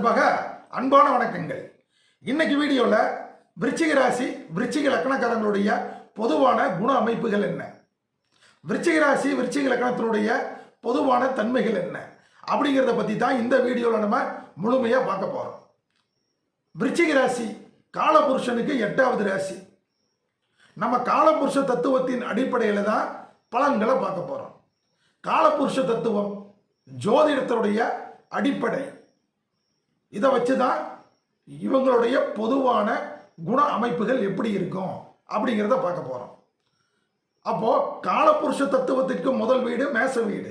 சார்பாக அன்பான வணக்கங்கள். இன்னைக்கு வீடியோவில் விருச்சிக ராசி விருச்சிக லக்கணக்காரங்களுடைய பொதுவான குண அமைப்புகள் என்ன? விருச்சிக ராசி விருச்சிக லக்கணத்தினுடைய பொதுவான தன்மைகள் என்ன? அப்படிங்கிறத பற்றி தான் இந்த வீடியோவில் நம்ம முழுமையாக பார்க்க போகிறோம் விருச்சிக ராசி காலபுருஷனுக்கு எட்டாவது ராசி. நம்ம காலபுருஷ தத்துவத்தின் அடிப்படையில் தான் பலன்களை பார்க்க போகிறோம் காலபுருஷ தத்துவம் ஜோதிடத்தினுடைய அடிப்படை. இதை வச்சு தான் இவங்களுடைய பொதுவான குண அமைப்புகள் எப்படி இருக்கும் அப்படிங்கிறத பார்க்க போகிறோம் அப்போது காலபுருஷ தத்துவத்திற்கு முதல் வீடு மேச வீடு.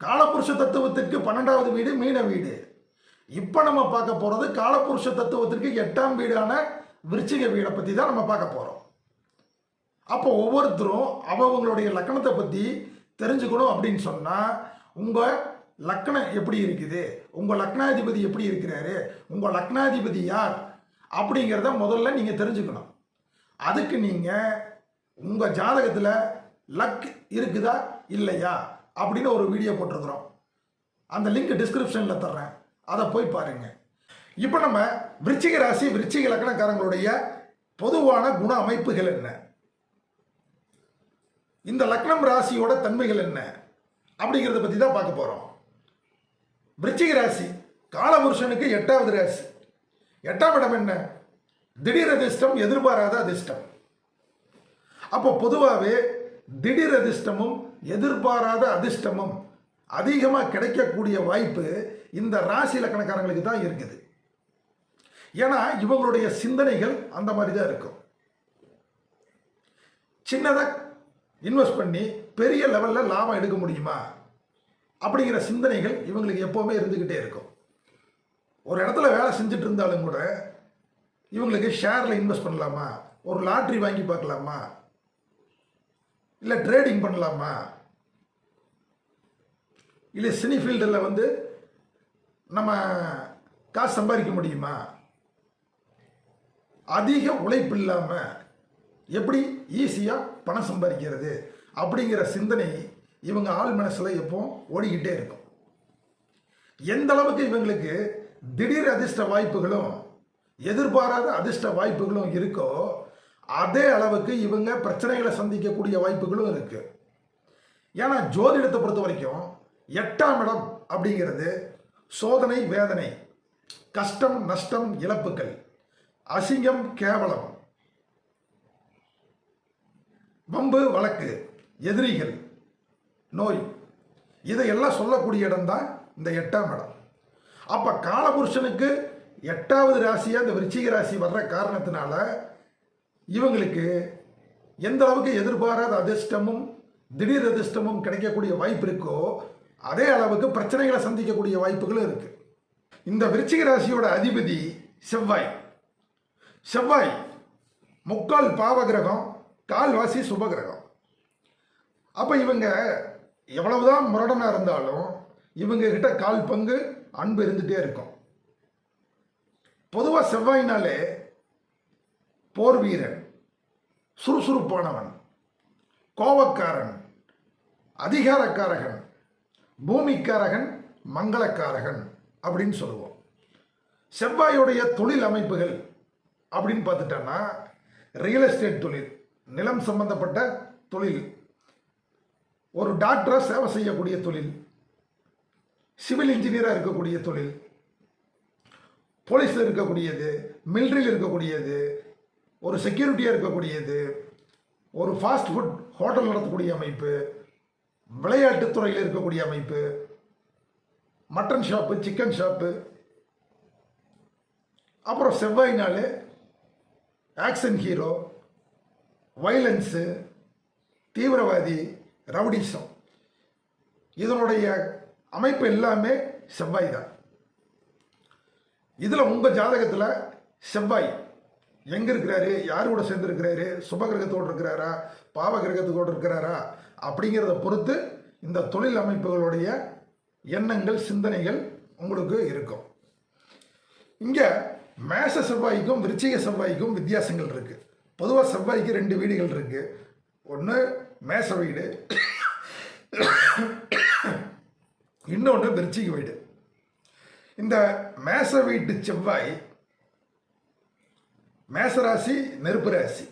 காலபுருஷ தத்துவத்திற்கு பன்னெண்டாவது வீடு மீன வீடு. இப்போ நம்ம பார்க்க போகிறது காலபுருஷ தத்துவத்திற்கு எட்டாம் வீடான விருச்சிக வீடை பற்றி தான் நம்ம பார்க்க போகிறோம் அப்போ ஒவ்வொருத்தரும் அவங்களுடைய லக்கணத்தை பற்றி தெரிஞ்சுக்கணும் அப்படின்னு சொன்னால் உங்கள் லக்னம் எப்படி இருக்குது? உங்கள் லக்னாதிபதி எப்படி இருக்கிறாரு? உங்கள் லக்னாதிபதி யார்? அப்படிங்கிறத முதல்ல நீங்கள் தெரிஞ்சுக்கணும். அதுக்கு நீங்கள் உங்கள் ஜாதகத்தில் லக் இருக்குதா இல்லையா அப்படின்னு ஒரு வீடியோ போட்டிருக்கிறோம். அந்த லிங்க் டிஸ்கிரிப்ஷனில் தர்றேன். அதை போய் பாருங்கள் இப்போ நம்ம விருச்சிக ராசி விருச்சிக லக்னக்காரங்களுடைய பொதுவான குண அமைப்புகள் என்ன? இந்த லக்னம் ராசியோட தன்மைகள் என்ன? அப்படிங்கிறத பற்றி தான் பார்க்க போகிறோம் விருச்சிக ராசி காலபுருஷனுக்கு எட்டாவது ராசி. எட்டாம் இடம் என்ன? திடீர் அதிர்ஷ்டம் எதிர்பாராத அதிர்ஷ்டம். அப்போ பொதுவாகவே திடீர் அதிர்ஷ்டமும் எதிர்பாராத அதிர்ஷ்டமும் அதிகமாக கிடைக்கக்கூடிய வாய்ப்பு இந்த ராசி லக்கணக்காரங்களுக்கு தான் இருக்குது. ஏன்னா இவங்களுடைய சிந்தனைகள் அந்த மாதிரி தான் இருக்கும். சின்னதாக இன்வெஸ்ட் பண்ணி பெரிய லெவலில் லாபம் எடுக்க முடியுமா? அப்படிங்கிற சிந்தனைகள் இவங்களுக்கு எப்போவுமே இருந்துக்கிட்டே இருக்கும். ஒரு இடத்துல வேலை செஞ்சுட்டு இருந்தாலும் கூட இவங்களுக்கு ஷேரில் இன்வெஸ்ட் பண்ணலாமா? ஒரு லாட்ரி வாங்கி பார்க்கலாமா? இல்லை ட்ரேடிங் பண்ணலாமா? இல்லை சினி ஃபீல்டில் வந்து நம்ம காசு சம்பாதிக்க முடியுமா? அதிக உழைப்பு இல்லாமல் எப்படி ஈஸியாக பணம் சம்பாதிக்கிறது? அப்படிங்கிற சிந்தனை இவங்க ஆள் மனசில் எப்போ ஓடிக்கிட்டே இருக்கும். எந்த அளவுக்கு இவங்களுக்கு திடீர் அதிர்ஷ்ட வாய்ப்புகளும் எதிர்பாராத அதிர்ஷ்ட வாய்ப்புகளும் இருக்கோ அதே அளவுக்கு இவங்க பிரச்சனைகளை சந்திக்கக்கூடிய வாய்ப்புகளும் இருக்கு. ஏன்னா ஜோதிடத்தை பொறுத்த வரைக்கும் எட்டாம் இடம் அப்படிங்கிறது சோதனை வேதனை கஷ்டம் நஷ்டம் இழப்புகள் அசிங்கம் கேவலம் வம்பு வழக்கு எதிரிகள் நோய். இதையெல்லாம் சொல்லக்கூடிய இடம் தான் இந்த எட்டாம் இடம். அப்போ காலபுருஷனுக்கு எட்டாவது ராசியாக இந்த விருச்சிக ராசி வர்ற காரணத்தினால இவங்களுக்கு எந்த அளவுக்கு எதிர்பாராத அதிர்ஷ்டமும் திடீர் அதிர்ஷ்டமும் கிடைக்கக்கூடிய வாய்ப்பு இருக்கோ அதே அளவுக்கு பிரச்சனைகளை சந்திக்கக்கூடிய வாய்ப்புகளும் இருக்குது இந்த விருச்சிக ராசியோட அதிபதி செவ்வாய். செவ்வாய் முக்கால் பாவ கிரகம் கால்வாசி சுப கிரகம். அப்போ இவங்க எவ்வளவுதான் முரடனாக இருந்தாலும் இவங்க கிட்ட கால் பங்கு அன்பு இருந்துகிட்டே இருக்கும். பொதுவாக செவ்வாயினாலே போர் வீரன் சுறுசுறுப்பானவன் கோபக்காரன் அதிகாரக்காரகன் பூமிக்காரகன் மங்களக்காரகன் அப்படின்னு சொல்லுவோம். செவ்வாயுடைய தொழில் அமைப்புகள் அப்படின்னு பார்த்துட்டோன்னா ரியல் எஸ்டேட் தொழில் நிலம் சம்பந்தப்பட்ட தொழில் ஒரு டாக்டராக சேவை செய்யக்கூடிய தொழில் சிவில் இன்ஜினியராக இருக்கக்கூடிய தொழில் போலீஸில் இருக்கக்கூடியது மிலிட்ரியில் இருக்கக்கூடியது ஒரு செக்யூரிட்டியாக இருக்கக்கூடியது ஒரு ஃபாஸ்ட் ஃபுட் ஹோட்டல் நடத்தக்கூடிய அமைப்பு விளையாட்டுத் துறையில் இருக்கக்கூடிய அமைப்பு மட்டன் ஷாப்பு சிக்கன் ஷாப்பு அப்புறம் செவ்வாய் நாள் ஆக்ஷன் ஹீரோ வைலன்ஸு தீவிரவாதி ரவுடிசம். இதனுடைய அமைப்பு எல்லாமே செவ்வாய் தான். இதில் உங்கள் ஜாதகத்தில் செவ்வாய் எங்கே இருக்கிறாரு யார் கூட சேர்ந்துருக்கிறாரு சுபகிரகத்தோடு இருக்கிறாரா பாவ கிரகத்தோடு இருக்கிறாரா அப்படிங்கிறத பொறுத்து இந்த தொழில் அமைப்புகளுடைய எண்ணங்கள் சிந்தனைகள் உங்களுக்கு இருக்கும். இங்கே மேச செவ்வாய்க்கும் விருச்சிக செவ்வாய்க்கும் வித்தியாசங்கள் இருக்குது பொதுவாக செவ்வாய்க்கு ரெண்டு வீடுகள் இருக்குது ஒன்று மேச வீடு. இன்னொன்று விருச்சிக வீடு. இந்த மேச வீட்டு செவ்வாய் மேசராசி நெருப்பு ராசி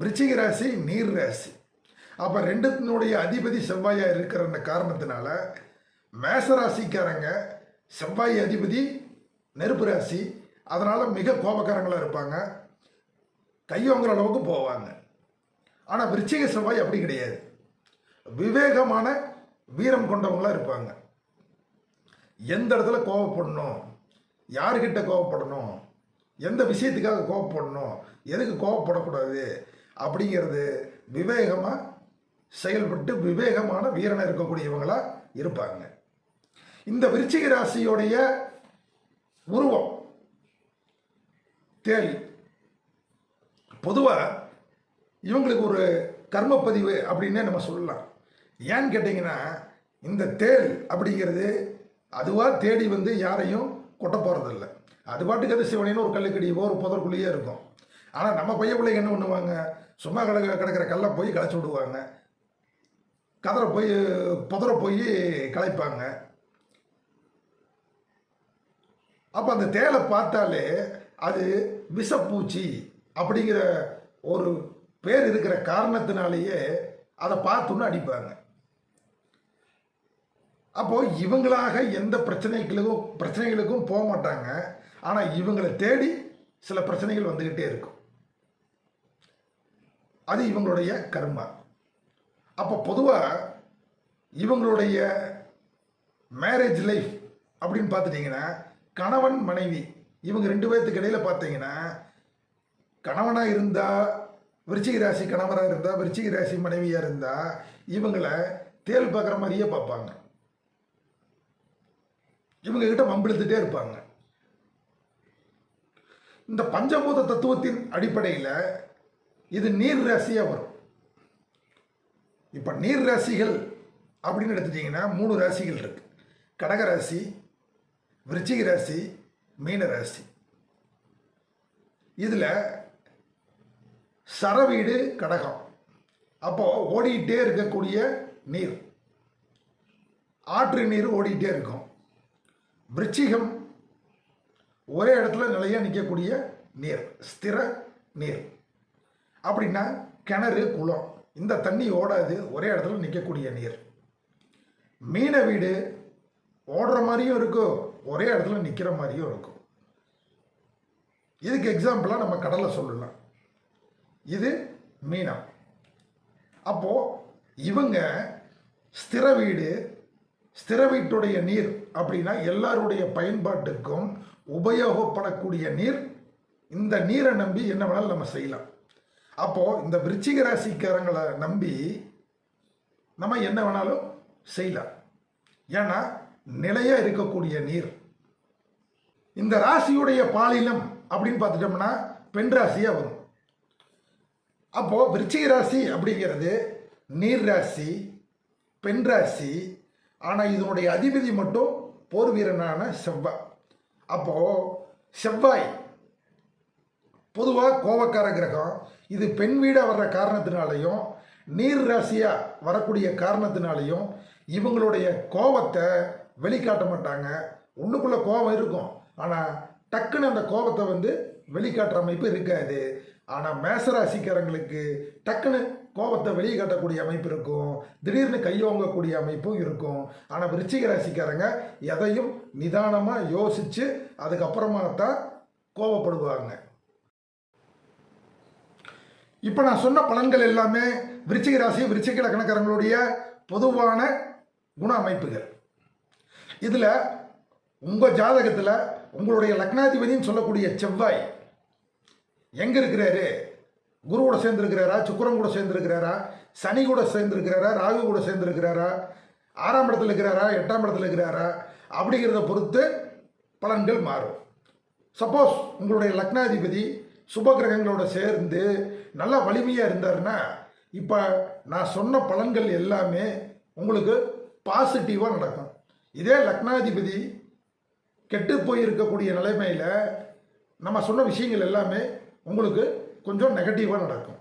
விருச்சிக ராசி நீர் ராசி. அப்போ ரெண்டுத்தினுடைய அதிபதி செவ்வாயாக இருக்கிற அந்த காரணத்தினால மேச ராசிக்காரங்க செவ்வாய் அதிபதி நெருப்பு ராசி அதனால் மிக கோபக்காரங்களாக இருப்பாங்க. கையோங்கிற அளவுக்கு போவாங்க. ஆனால் விருச்சிக செவ்வாய் அப்படி கிடையாது. விவேகமான வீரம் கொண்டவங்களாக இருப்பாங்க. எந்த இடத்துல கோவப்படணும்? யார்கிட்ட கோவப்படணும்? எந்த விஷயத்துக்காக கோவப்படணும்? எதுக்கு கோவப்படக்கூடாது? அப்படிங்கிறது விவேகமாக செயல்பட்டு விவேகமான வீரனாக இருக்கக்கூடியவங்களாக இருப்பாங்க. இந்த விருச்சிக ராசியோடைய உருவம் தேல் பொதுவாக இவங்களுக்கு ஒரு கர்மப்பதிவு அப்படின்னே நம்ம சொல்லலாம். ஏன்னு கேட்டிங்கன்னா இந்த தேல் அப்படிங்கிறது அதுவாக தேடி வந்து யாரையும் கொட்ட போகிறதில்ல அது பாட்டுக்கு அது சிவனின்னு ஒரு கல்லுக்கடியவோ ஒரு புதற்குள்ளேயே இருக்கும். ஆனால் நம்ம பைய பிள்ளைங்க என்ன பண்ணுவாங்க? சும்மா கிடக்க கிடக்கிற கல்லை போய் களைச்சி விடுவாங்க. கதரை போய் புதரை போய் களைப்பாங்க. அப்போ அந்த தேலை பார்த்தாலே அது விஷப்பூச்சி அப்படிங்கிற ஒரு பேர் இருக்கிற காரணத்தினாலேயே அதை பார்த்தோன்னு அடிப்பாங்க. அப்போ இவங்களாக எந்த பிரச்சனைகளுக்கும் பிரச்சனைகளுக்கும் போக மாட்டாங்க. ஆனால் இவங்களை தேடி சில பிரச்சனைகள் வந்துக்கிட்டே இருக்கும். அது இவங்களுடைய கர்மா. அப்போ பொதுவாக இவங்களுடைய மேரேஜ் லைஃப் அப்படின்னு பார்த்துட்டிங்கன்னா கணவன் மனைவி இவங்க ரெண்டு பேர்த்துக்கு இடையில பார்த்தீங்கன்னா கணவனாக இருந்தால் விருச்சிக ராசி கணவராக இருந்தால் விருச்சிக ராசி மனைவியாக இருந்தால் இவங்களை தேல் பார்க்குற மாதிரியே பார்ப்பாங்க. இவங்க கிட்ட வம்பிழுத்துட்டே இருப்பாங்க. இந்த பஞ்சபூத தத்துவத்தின் அடிப்படையில் இது நீர் ராசியாக வரும். இப்போ நீர் ராசிகள் அப்படின்னு எடுத்துட்டிங்கன்னா மூணு ராசிகள் இருக்கு. கடகராசி விருச்சிக ராசி மீன ராசி. இதில் சரவீடு கடகம். அப்போது ஓடிக்கிட்டே இருக்கக்கூடிய நீர். ஆற்று நீர் ஓடிக்கிட்டே இருக்கும். விருச்சிகம் ஒரே இடத்துல நிலையாக நிற்கக்கூடிய நீர் ஸ்திர நீர். அப்படின்னா கிணறு குளம் இந்த தண்ணி ஓடாது ஒரே இடத்துல நிற்கக்கூடிய நீர். மீன வீடு ஓடுற மாதிரியும் இருக்கும் ஒரே இடத்துல நிற்கிற மாதிரியும் இருக்கும். இதுக்கு எக்ஸாம்பிளாக நம்ம கடலை சொல்லலாம். இது மீனம். அப்போது இவங்க ஸ்திர வீடு ஸ்திர வீட்டுடைய நீர் அப்படின்னா எல்லாருடைய பயன்பாட்டுக்கும் உபயோகப்படக்கூடிய நீர். இந்த நீரை நம்பி என்ன வேணாலும் நம்ம செய்யலாம். அப்போது இந்த விருச்சிக ராசிக்காரங்களை நம்பி நம்ம என்ன வேணாலும் செய்யலாம். ஏன்னா நிலையாக இருக்கக்கூடிய நீர். இந்த ராசியுடைய பாலினம் அப்படின்னு பார்த்துட்டோம்னா பெண் ராசியாக வரும். அப்போது விருச்சிக ராசி அப்படிங்கிறது நீர் ராசி பெண் ராசி ஆனால் இதனுடைய அதிபதி மட்டும் போர் வீரனான செவ்வாய் அப்போது செவ்வாய் பொதுவாக கோபக்கார கிரகம். இது பெண் வீடாக வர்ற காரணத்தினாலையும் நீர் ராசியாக வரக்கூடிய காரணத்தினாலையும் இவங்களுடைய கோபத்தை வெளிக்காட்ட மாட்டாங்க. உள்ளுக்குள்ளே கோபம் இருக்கும். ஆனால் டக்குன்னு அந்த கோபத்தை வந்து வெளிக்காட்டுற அமைப்பு இருக்காது. ஆனால் மேசராசிக்காரங்களுக்கு டக்குன்னு கோபத்தை வெளியே காட்டக்கூடிய அமைப்பு இருக்கும். திடீர்னு கையோங்கக்கூடிய அமைப்பும் இருக்கும். ஆனால் விருச்சிக ராசிக்காரங்க எதையும் நிதானமாக யோசித்து அதுக்கப்புறமா தான் கோபப்படுவாங்க. இப்போ நான் சொன்ன பலன்கள் எல்லாமே விருச்சிக ராசி விருச்சிக லக்கணக்காரங்களுடைய பொதுவான குண அமைப்புகள். இதில் உங்கள் ஜாதகத்தில் உங்களுடைய லக்னாதிபதினு சொல்லக்கூடிய செவ்வாய் எங்கே இருக்கிறாரு? குருவோட சேர்ந்துருக்கிறாரா? சுக்கிரன் கூட சேர்ந்துருக்கிறாரா? சனி கூட சேர்ந்துருக்கிறாரா? ராகு கூட சேர்ந்துருக்கிறாரா? ஆறாம் இடத்துல இருக்கிறாரா? எட்டாம் இடத்துல இருக்கிறாரா? அப்படிங்கிறத பொறுத்து பலன்கள் மாறும். சப்போஸ் உங்களுடைய லக்னாதிபதி சுப கிரகங்களோட சேர்ந்து நல்லா வலிமையாக இருந்தாருன்னா இப்போ நான் சொன்ன பலன்கள் எல்லாமே உங்களுக்கு பாசிட்டிவாக நடக்கும். இதே லக்னாதிபதி கெட்டு போயிருக்கக்கூடிய நிலைமையில் நம்ம சொன்ன விஷயங்கள் எல்லாமே உங்களுக்கு கொஞ்சம் நெகட்டிவாக நடக்கும்.